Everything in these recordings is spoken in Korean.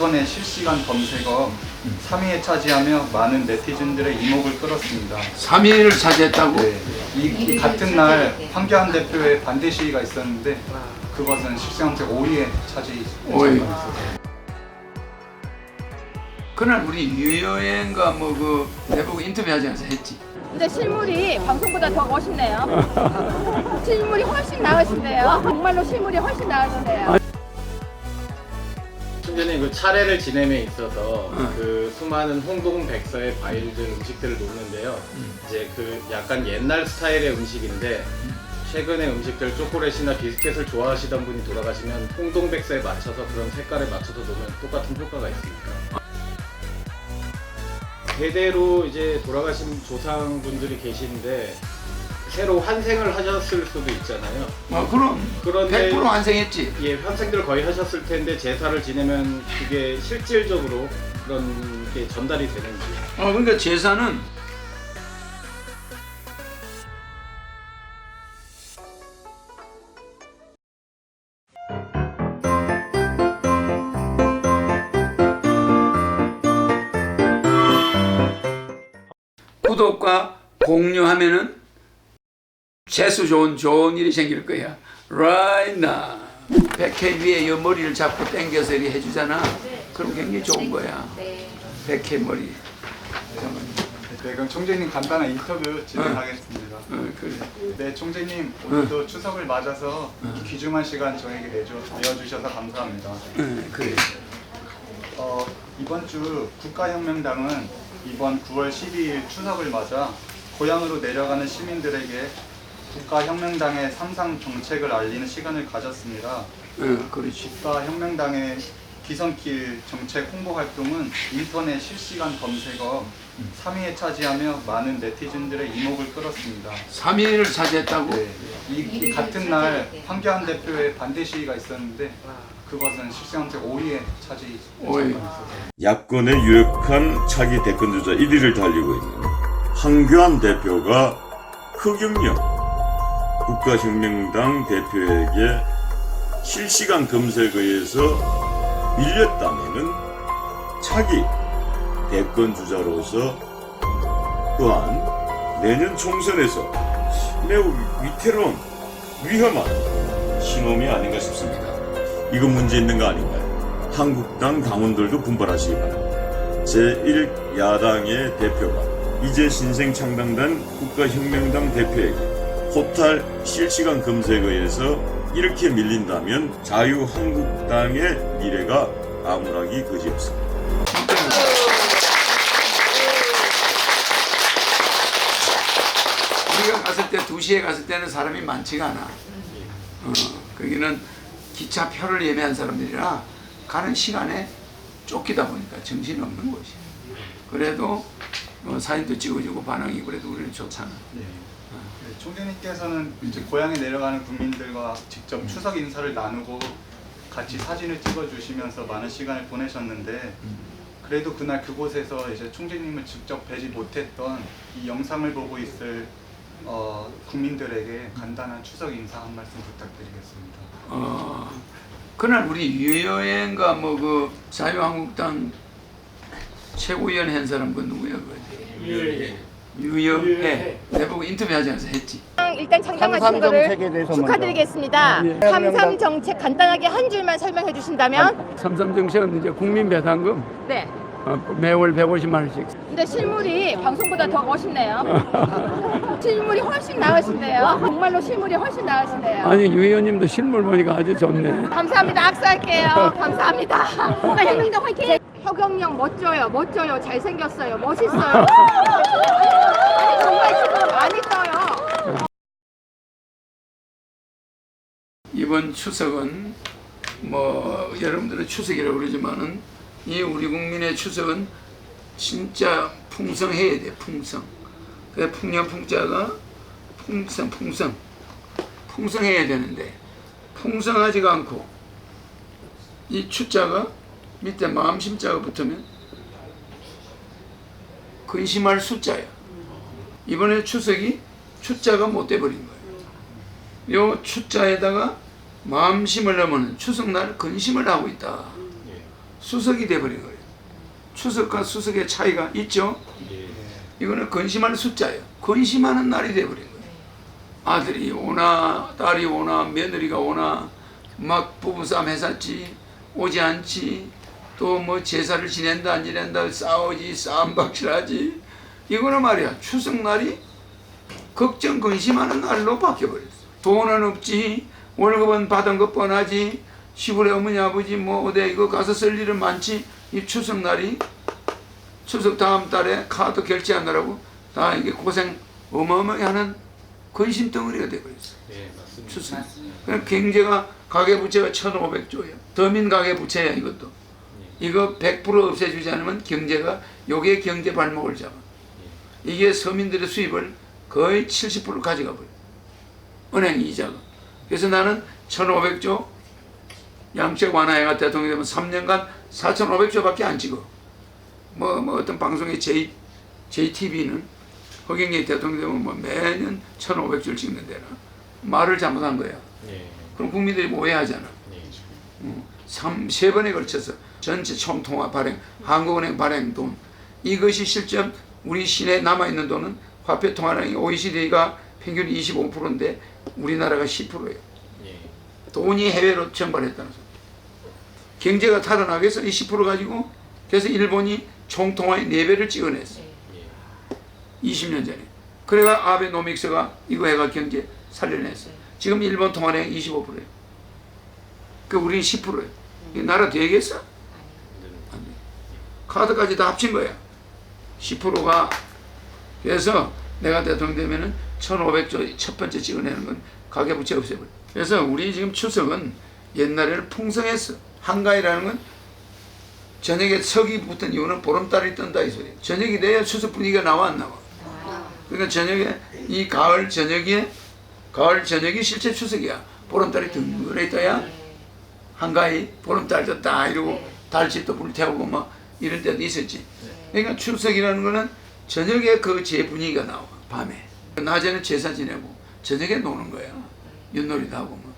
인터넷 실시간 검색어 3위에 차지하며 많은 네티즌들의 이목을 끌었습니다. 3위를 차지했다고? 네, 이, 이 같은 날 황교안 대표의 반대 시위가 있었는데 그것은 실시간 검색 5위에 차지. 오이. 그날 우리 유여행과 뭐 그 대북 인터뷰하지 않아서 했지. 근데 실물이 방송보다 더 멋있네요. 실물이 훨씬 나으신데요. 정말로 실물이 훨씬 나으신데요. 충전이 그 차례를 지냄에 있어서 응. 그 수많은 홍동 백서에 과일들 음식들을 놓는데요. 이제 그 약간 옛날 스타일의 음식인데 최근의 음식들 초콜릿이나 비스켓을 좋아하시던 분이 돌아가시면 홍동 백서에 맞춰서 그런 색깔에 맞춰서 놓으면 똑같은 효과가 있으니까. 대대로 이제 돌아가신 조상분들이 계시는데 새로 환생을 하셨을 수도 있잖아요. 뭐 그럼 그런데 100% 완성했지. 예, 환생들 거의 하셨을 텐데 제사를 지내면 그게 실질적으로 그런 게 전달이 되는지 어 그러니까 제사는 구독과 공유하면은 재수 좋은 좋은 일이 생길 거야. Right now. 백회 위에 이 머리를 잡고 당겨서 이렇게 해주잖아. 그럼 굉장히 좋은 거야. 백회 머리. 네, 그럼 총재님 간단한 인터뷰 진행하겠습니다. 어, 그래. 네, 총재님 오늘도 추석을 맞아서 귀중한 시간 저에게 내줘, 내어주셔서 감사합니다. 응, 그래. 어, 이번 주 국가혁명당은 이번 9월 12일 추석을 맞아 고향으로 내려가는 시민들에게 국가혁명당의 삼상 정책을 알리는 시간을 가졌습니다. 응, 그렇지. 국가혁명당의 기성길 정책 홍보 활동은 인터넷 실시간 검색어 3위에 차지하며 많은 네티즌들의 이목을 끌었습니다. 3위를 차지했다고? 네, 이, 이 같은 날 황교안 대표의 반대 시위가 있었는데 그것은 실시간검색 5위에 차지. 야권의 유력한 차기 대권 주자 1위를 달리고 있는 황교안 대표가 흑영령 국가혁명당 대표에게 실시간 검색어에서 밀렸다면은 차기 대권 주자로서 또한 내년 총선에서 매우 위태로운 위험한 신호음이 아닌가 싶습니다. 이건 문제 있는 거 아닌가요? 한국당 당원들도 분발하시기 바랍니다. 제1야당의 대표가 이제 신생 창당단 국가혁명당 대표에게 호탈 실시간 검색어에서 이렇게 밀린다면 자유한국당의 미래가 암울하기 그지없습니다. 우리가 갔을 때 2시에 갔을 때는 사람이 많지가 않아. 어, 거기는 기차표를 예매한 사람들이라 가는 시간에 쫓기다 보니까 정신이 없는 곳이야. 그래도 어, 사진도 찍어주고 반응이 그래도 우리는 좋잖아. 네, 총재님께서는 이제 고향에 내려가는 국민들과 직접 추석 인사를 나누고 같이 사진을 찍어주시면서 많은 시간을 보내셨는데 그래도 그날 그곳에서 이제 총재님을 직접 뵈지 못했던 이 영상을 보고 있을 어, 국민들에게 간단한 추석 인사 한 말씀 부탁드리겠습니다. 어, 그날 우리 유여행과 뭐 그 자유한국당 최고위원 한 사람 그 누구야 그. 유여해. 내보고 인터뷰 하지 않아서 했지. 일단 창당하신 거를 축하드리겠습니다. 삼삼 정책 간단하게 한 줄만 설명해 주신다면? 삼삼 정책은 이제 국민 배당금 네. 어, 매월 150만 원씩. 근데 실물이 방송보다 더 멋있네요. 실물이 훨씬 나으신데요. 정말로 실물이 훨씬 나으신데요. 아니 유 의원님도 실물 보니까 아주 좋네. 감사합니다. 악수할게요. 감사합니다. 국가혁명당 화이팅! 혁영령 멋져요. 멋져요. 잘생겼어요. 멋있어요. 아니, 정말 지금 많이 떠요. 이번 추석은 뭐 여러분들은 추석이라고 그러지만은 이 우리 국민의 추석은 진짜 풍성해야 돼 풍성. 그 풍년 풍자가 풍성 풍성 풍성해야 되는데 풍성하지가 않고 이 추자가 밑에 마음 심자가 붙으면 근심할 숫자야. 이번에 추석이 추자가 못 돼버린 거예요. 요 추자에다가 마음심을 넣으면 추석날 근심을 하고 있다. 수석이 돼버린 거예요. 추석과 수석의 차이가 있죠. 예. 이거는 근심할 숫자예요. 근심하는 날이 돼버린 거예요. 아들이 오나 딸이 오나 며느리가 오나 막 부부싸움 했었지 오지 않지 또 뭐 제사를 지낸다 안 지낸다 싸우지 싸움박질하지 이거는 말이야 추석날이 걱정 근심하는 날로 바뀌어버렸어 돈은 없지 월급은 받은 것 뻔하지 시골에 어머니 아버지 뭐 어디 이거 가서 쓸 일은 많지 이 추석날이 추석 다음 달에 카드 결제하느라고 다 이게 고생 어마어마하게 하는 근심 덩어리가 돼버렸어. 예, 맞습니다. 추석. 그럼 경제가 가계부채가 1,500조예요. 더민 가계부채야 이것도. 이거 100% 없애주지 않으면 경제가 요게 경제 발목을 잡아. 이게 서민들의 수입을 거의 70% 가져가 버려. 은행 이자가. 그래서 나는 1,500조 양적 완화해가 대통령이 되면 3년간 4,500조밖에 안 찍어. 뭐, 뭐 어떤 방송의 J, JTB는 허경영 대통령 되면 뭐 매년 1,500줄 찍는 데라 말을 잘못한 거야. 예. 그럼 국민들이 뭐 오해하잖아. 예. 삼, 세 번에 걸쳐서 전체 총통화 발행, 한국은행 발행 돈 이것이 실제 우리 시내에 남아있는 돈은 화폐 통화량이 OECD가 평균 25%인데 우리나라가 10%예요. 예. 돈이 해외로 전발했다는 소리. 경제가 타락하겠어? 이10% 가지고 그래서 일본이 총통화의 4배를 찍어냈어. 예. 20년 전에. 그래가 아베노믹스가 이거 해가 경제 살려냈어. 지금 일본 통화량 25%예요. 그 우리는 10%예요. 이 나라 되겠어? 카드까지 다 합친 거야. 10%가 그래서 내가 대통령 되면은 1,500조 첫 번째 찍어내는 건 가계부채 없애버려. 그래서 우리 지금 추석은 옛날에는 풍성했어. 한가위라는 건 저녁에 석이 붙은 이유는 보름달이 뜬다 이 소리. 저녁이 돼야 추석 분위기가 나와 안 나와. 그러니까 저녁에 이 가을 저녁에 가을 저녁이 실제 추석이야. 보름달이 둥그레 떠야 한가위 보름달 떴다 이러고 달집도 불태우고 막 이런 때도 있었지. 그러니까 추석이라는 거는 저녁에 그 제 분위기가 나와 밤에 낮에는 제사 지내고 저녁에 노는 거야 윷놀이도 하고 뭐.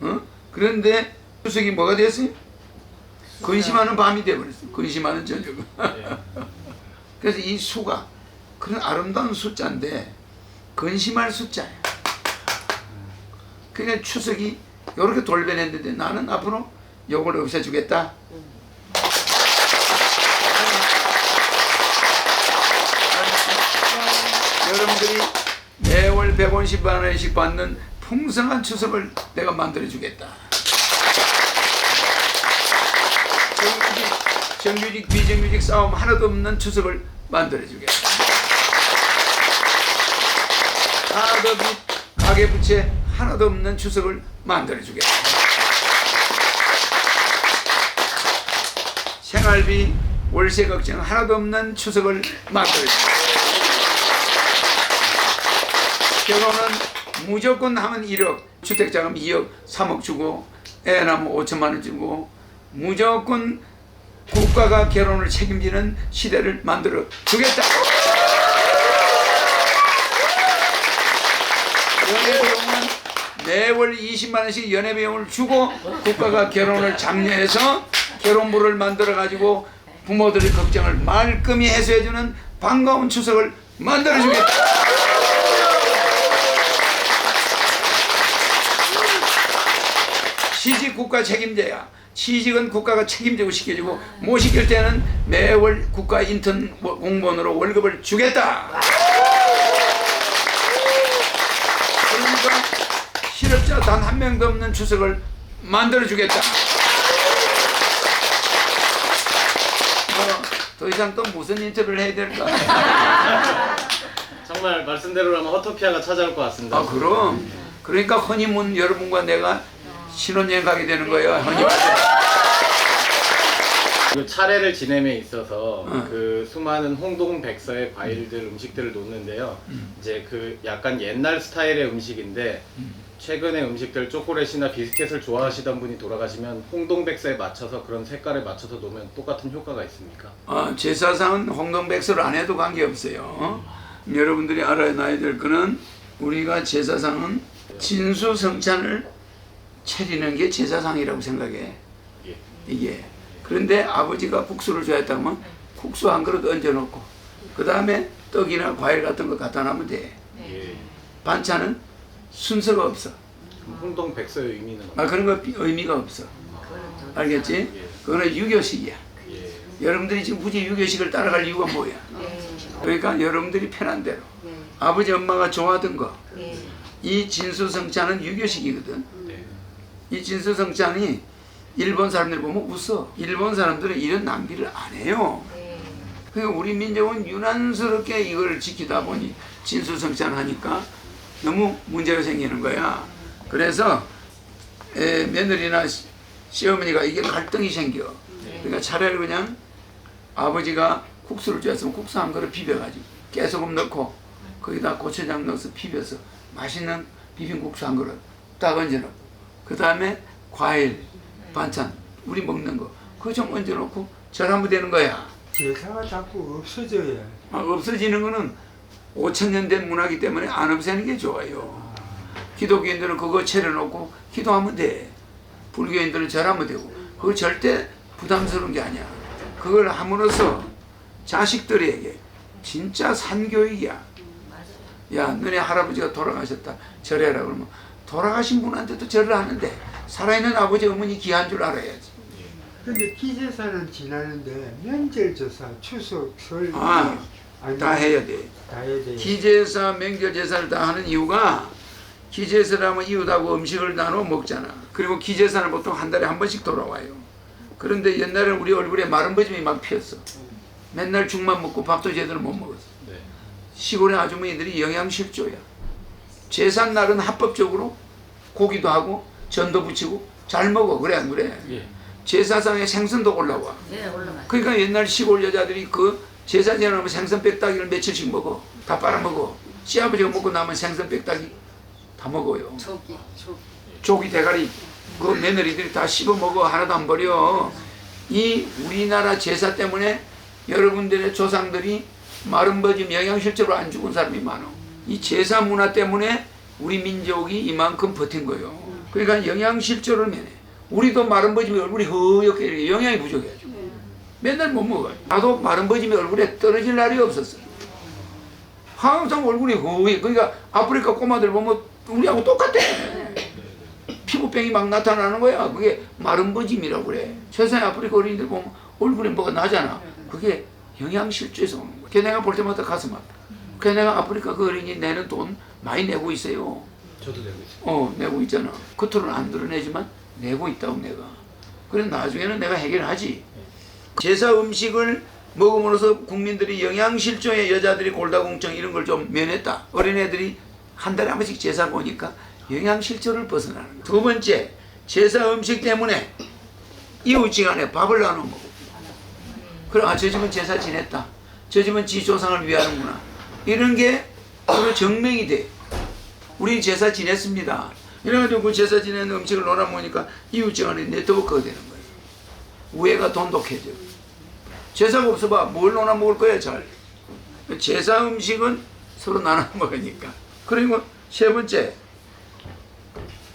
어? 그런데 추석이 뭐가 됐어요? 근심하는 밤이 돼버렸어. 근심하는 저녁은. 예. 그래서 이 수가 그런 아름다운 숫자인데 근심할 숫자야. 그러니까 추석이 이렇게 돌변했는데 나는 앞으로 요걸 없애주겠다. 여러분들이 매월 150만 원씩 받는 풍성한 추석을 내가 만들어 주겠다. 정규직, 정규직 비정규직 싸움 하나도 없는 추석을 만들어 주겠다. 가계비 가계부채 하나도 없는 추석을 만들어 주겠다. 생활비 월세 걱정 하나도 없는 추석을 만들어 주겠다. 결혼은 무조건 하면 1억, 주택자금 2억, 3억 주고 애 낳으면 5천만 원 주고 무조건 국가가 결혼을 책임지는 시대를 만들어 주겠다. 연애 비용은 매월 20만 원씩 연애 비용을 주고 국가가 결혼을 장려해서 결혼부를 만들어 가지고 부모들의 걱정을 말끔히 해소해 주는 반가운 추석을 만들어 주겠다. 취직 국가 책임제야. 취직은 국가가 책임지고 시켜주고 못 시킬 때는 매월 국가 인턴 공무원으로 월급을 주겠다. 그러니까 실업자 단 한 명도 없는 추석을 만들어 주겠다. 뭐더 이상 또 무슨 인터뷰를 해야 될까? 정말 말씀대로라면 허토피아가 찾아올 것 같습니다. 아 그럼 그러니까 허니문 여러분과 내가 신혼여행 가게 되는 거예요. 허니문. 그 차례를 지냄에 있어서 응. 그 수많은 홍동 백서의 과일들 음식들을 놓는데요. 이제 그 약간 옛날 스타일의 음식인데 최근에 음식들 초콜릿이나 비스켓을 좋아하시던 분이 돌아가시면 홍동 백서에 맞춰서 그런 색깔에 맞춰서 놓으면 똑같은 효과가 있습니까? 어, 제사상은 홍동백서를 안 해도 관계없어요. 여러분들이 알아놔야 될 거는 우리가 제사상은 진수성찬을 차리는 게 제사상이라고 생각해. 예. 이게 그런데 아버지가 국수를 좋아했다 면 국수 한 그릇 얹어놓고 그 다음에 떡이나 과일 같은 거 갖다 놔면 돼. 예. 반찬은 순서가 없어. 홍동 백서의 의미는 아 그런 거 비- 의미가 없어. 알겠지? 예. 그거는 유교식이야. 예. 여러분들이 지금 굳이 유교식을 따라갈 이유가 뭐야? 그러니까 여러분들이 편한 대로 아버지 엄마가 좋아하던 거. 이 진수성찬은 유교식이거든. 네. 이 진수성찬이 일본 사람들 보면 웃어. 일본 사람들은 이런 낭비를 안 해요. 그러니까 우리 민족은 유난스럽게 이걸 지키다 보니 진수성찬 하니까 너무 문제가 생기는 거야. 그래서 에, 며느리나 시- 시어머니가 이게 갈등이 생겨. 그러니까 차라리 그냥 아버지가 국수를 좋아했으면 국수 한 그릇 비벼가지고 깨소금 넣고 거기다 고추장 넣어서 비벼서 맛있는 비빔국수 한 그릇 딱 얹어놓고 그 다음에 과일 반찬 우리 먹는 거 그거 좀 얹어놓고 절하면 되는 거야. 제사가 자꾸 없어져요. 아, 없어지는 거는 5천 년 된 문화기 때문에 안 없애는 게 좋아요. 기독교인들은 그거 차려놓고 기도하면 돼. 불교인들은 절하면 되고 그거 절대 부담스러운 게 아니야. 그걸 함으로써 자식들에게 진짜 산교육이야. 야, 너네 할아버지가 돌아가셨다. 절해라 그러면 돌아가신 분한테도 절을 하는데 살아있는 아버지 어머니 귀한 줄 알아야지. 근데 기제사는 지나는데 명절조사, 추석, 설 아, 아니, 다 해야 돼. 다 해야 돼. 기제사, 명절제사를 다 하는 이유가 기제사를 하면 이웃하고 음식을 나눠 먹잖아. 그리고 기제사는 보통 한 달에 한 번씩 돌아와요. 그런데 옛날에는 우리 얼굴에 마른 버짐이 막 피었어. 맨날 죽만 먹고 밥도 제대로 못 먹었어. 네. 시골의 아주머니들이 영양실조야. 제사 날은 합법적으로 고기도 하고 전도 붙이고 잘 먹어. 그래 안 그래? 예. 제사상에 생선도 올라와. 네, 올라가요. 그러니까 옛날 시골 여자들이 그 제사 지나면 생선 빽다기를 며칠씩 먹어. 다 빨아먹어. 시아버지가 먹고 남은 생선 빽다기 다 먹어요. 조기, 조기. 조기 대가리 그 며느리들이 다 씹어 먹어 하나도 안 버려. 이 우리나라 제사 때문에 여러분들의 조상들이 마른 버짐 영양실조로 안 죽은 사람이 많아. 이 제사 문화 때문에 우리 민족이 이만큼 버틴 거예요. 그러니까 영양실조를 면해. 우리도 마른 버짐이 얼굴이 허옇게 이렇게 영양이 부족해가지고 맨날 못 먹어. 나도 마른 버짐이 얼굴에 떨어질 날이 없었어. 항상 얼굴이 허옇. 그러니까 아프리카 꼬마들 보면 우리하고 똑같아. 피부병이 막 나타나는 거야. 그게 마른 버짐이라고 그래. 세상에 아프리카 어린이들 보면 얼굴에 뭐가 나잖아. 그게 영양실조에서 오는 거야. 걔 내가 볼 때마다 가슴 아파. 걔 내가 아프리카 그 어린이 내는 돈 많이 내고 있어요. 저도 내고 있어요. 어, 내고 있잖아. 겉으로는 안 드러내지만 내고 있다고 내가. 그래 나중에는 내가 해결하지. 제사 음식을 먹음으로써 국민들이 영양실조에 여자들이 골다공증 이런 걸 좀 면했다. 어린애들이 한 달에 한 번씩 제사 보니까 영양실조를 벗어나는 거야. 두 번째, 제사 음식 때문에 이웃지간에 밥을 나눠 먹어. 그래, 아, 저 집은 제사 지냈다. 저 집은 지 조상을 위하는구나. 이런 게 서로 증명이 돼. 우리 제사 지냈습니다. 이래가지고 그 제사 지낸 음식을 놀아 먹으니까 이웃지간에 네트워크가 되는 거예요. 우애가 돈독해져. 제사가 없어봐. 뭘 놀아 먹을 거야, 잘. 제사 음식은 서로 나눠 먹으니까. 그리고 세 번째,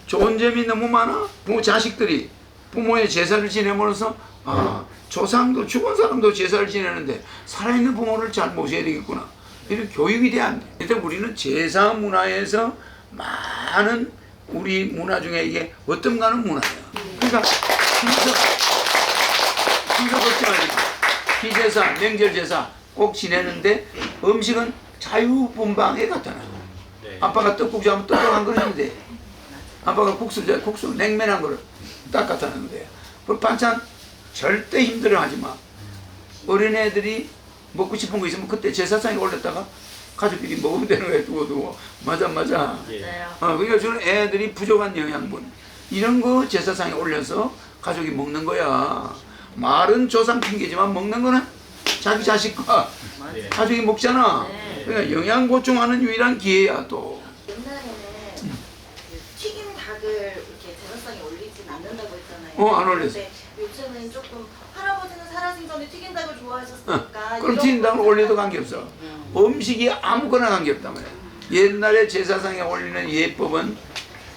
좋은 점이 너무 많아. 부모 자식들이 부모의 제사를 지내면서 아 조상도 죽은 사람도 제사를 지내는데 살아있는 부모를 잘 모셔야 되겠구나. 이런 교육이 돼야 안 돼. 근데 우리는 제사 문화에서 많은 우리 문화 중에 이게 어떤 가는 문화야. 그러니까 순서 순서 걱지 말고 기제사, 명절 제사 꼭 지내는데 음식은 자유분방에 갖다 놔. 네. 아빠가 떡국 잡으면 떡국 한 그릇이면 돼. 아빠가 국수 자 국수 냉면 한 그릇 딱 갖다 놓으면 돼. 그 반찬 절대 힘들어하지 마. 어린애들이 먹고 싶은 거 있으면 그때 제사상에 올렸다가 가족끼리 먹으면 되는 거야 두고 두고 맞아 맞아. 예. 네. 어, 그러니까 저는 애들이 부족한 영양분 이런 거 제사상에 올려서 가족이 먹는 거야. 말은 조상 핑계지만 먹는 거는 자기 자식과 예. 가족이 먹잖아. 네. 그러니까 영양 보충하는 유일한 기회야 또. 옛날에는 그 튀긴 닭을 이렇게 제사상에 올리진 않는다고 했잖아요. 어, 안 올렸어. 근데 요즘은 조금 살아신 전에 튀긴 닭을 좋아하셨으니까 그럼 이런 튀긴다고 거는 올려도 관계없어. 음식이 아무거나 관계없단 말이야. 옛날에 제사상에 올리는 예법은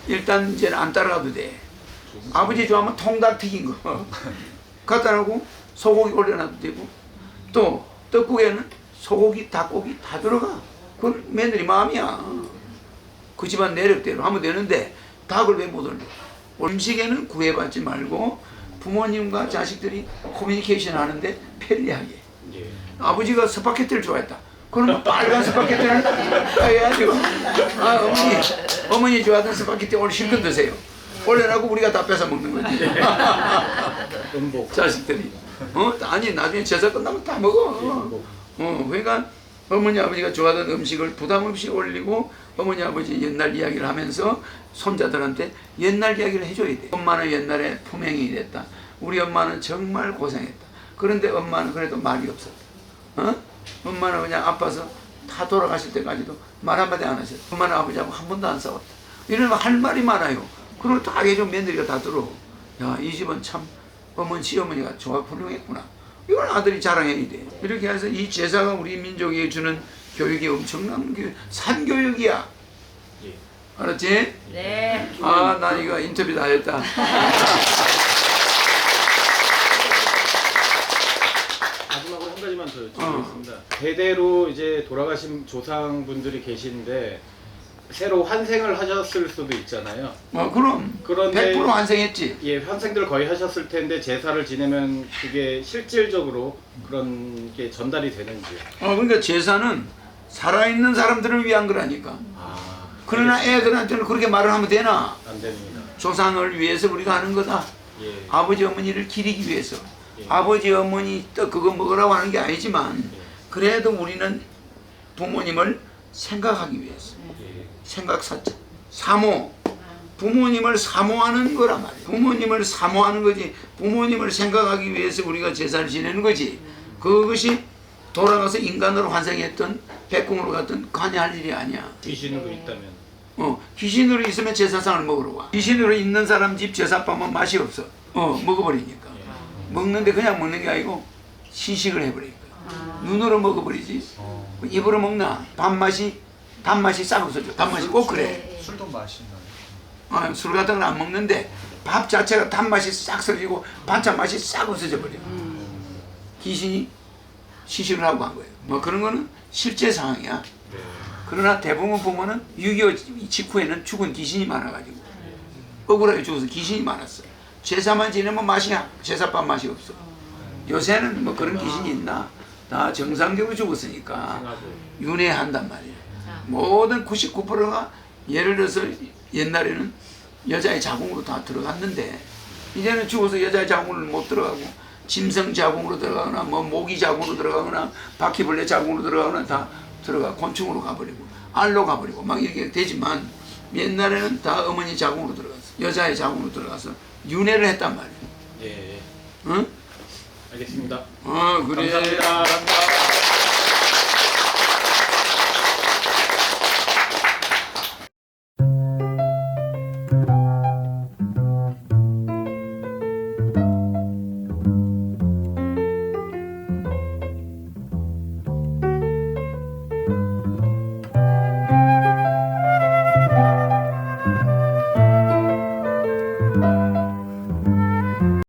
일단 이제는 안 따라가도 돼. 아버지 좋아하면 통닭 튀긴 거. 갖다 놓고 소고기 올려놔도 되고 또 떡국에는 소고기, 닭고기 다 들어가. 그건 며느리 마음이야. 그 집안 내력대로 하면 되는데 닭을 왜 못 올려? 음식에는 구애받지 말고 부모님과 자식들이 커뮤니케이션 하는데 편리하게. 예. 아버지가 스파게티를 좋아했다. 그러면 빨간 스파게티를 해야죠. 아, 어머니, 어머니 좋아하던 스파게티 오늘 실컷 드세요. 올려놓고 우리가 다 뺏어 먹는 거지. 자식들이. 어? 아니, 나중에 제사 끝나면 다 먹어. 어, 그러니까 어머니 아버지가 좋아하던 음식을 부담 없이 올리고 어머니 아버지 옛날 이야기를 하면서 손자들한테 옛날 이야기를 해줘야 돼. 엄마는 옛날에 품행이 됐다. 우리 엄마는 정말 고생했다. 그런데 엄마는 그래도 말이 없었다. 어? 엄마는 그냥 아파서 다 돌아가실 때까지도 말 한마디 안 하셨다. 엄마는 아버지하고 한 번도 안 싸웠다. 이러면 할 말이 많아요. 그리고 다 해준 며느리가 다 들어. 야, 이 집은 참 어머니, 시어머니가 좋아 훌륭했구나. 이걸 아들이 자랑해야 돼. 이렇게 해서 이 제사가 우리 민족에 주는 교육이 엄청난 교육, 산교육이야. 예. 알았지? 네. 아, 나 이거 인터뷰 다 했다. 마지막으로 한 가지만 더 여쭤보겠습니다. 대대로 이제 돌아가신 조상분들이 계신데 새로 환생을 하셨을 수도 있잖아요. 뭐 그럼 그런데 100% 완성했지. 예, 환생들 거의 하셨을 텐데 제사를 지내면 그게 실질적으로 그런 게 전달이 되는지. 어, 그러니까 제사는 살아있는 사람들을 위한 거라니까. 아, 그러나 애들한테는 그렇게 말을 하면 되나? 안 됩니다. 조상을 위해서 우리가 하는 거다. 예. 아버지 어머니를 기리기 위해서. 예. 아버지 어머니 떡 그거 먹으라고 하는 게 아니지만 그래도 우리는 부모님을 생각하기 위해서. 예. 생각 사자. 사모. 부모님을 사모하는 거란 말이야. 부모님을 사모하는 거지. 부모님을 생각하기 위해서 우리가 제사를 지내는 거지. 그것이 돌아가서 인간으로 환생했던 백궁으로 갔던 관여할 일이 아니야. 귀신으로 있다면. 어, 귀신으로 있으면 제사상을 먹으러 와. 귀신으로 있는 사람 집 제사밥은 맛이 없어. 어, 먹어버리니까. 먹는데 그냥 먹는 게 아니고 시식을 해버리니까. 눈으로 먹어버리지. 입으로 먹나? 밥맛이, 단맛이 싹 없어져. 단맛이 꼭 그래. 술도 마시나요? 아, 술 같은 건 안 먹는데 밥 자체가 단맛이 싹 쓰러지고 반찬 맛이 싹 없어져 버려. 귀신이 시식을 하고 한 거예요. 뭐 그런 거는 실제 상황이야. 그러나 대부분 보면은 6.25 직후에는 죽은 귀신이 많아가지고 억울하게 죽어서 귀신이 많았어. 제사만 지내면 맛이 제사밥 맛이 없어. 요새는 뭐 그런 귀신이 있나? 다 정상적으로 죽었으니까. 윤회한단 말이에요. 모든 99%가 예를 들어서 옛날에는 여자의 자궁으로 다 들어갔는데 이제는 죽어서 여자의 자궁을 못 들어가고 짐승 자궁으로 들어가거나 뭐 모기 자궁으로 들어가거나 바퀴벌레 자궁으로 들어가거나 다 들어가 곤충으로 가버리고 알로 가버리고 막 이렇게 되지만 옛날에는 다 어머니 자궁으로 들어갔어 여자의 자궁으로 들어가서 윤회를 했단 말이에요. 예. 응? 알겠습니다. 어 그래. 감사합니다. 감사합니다.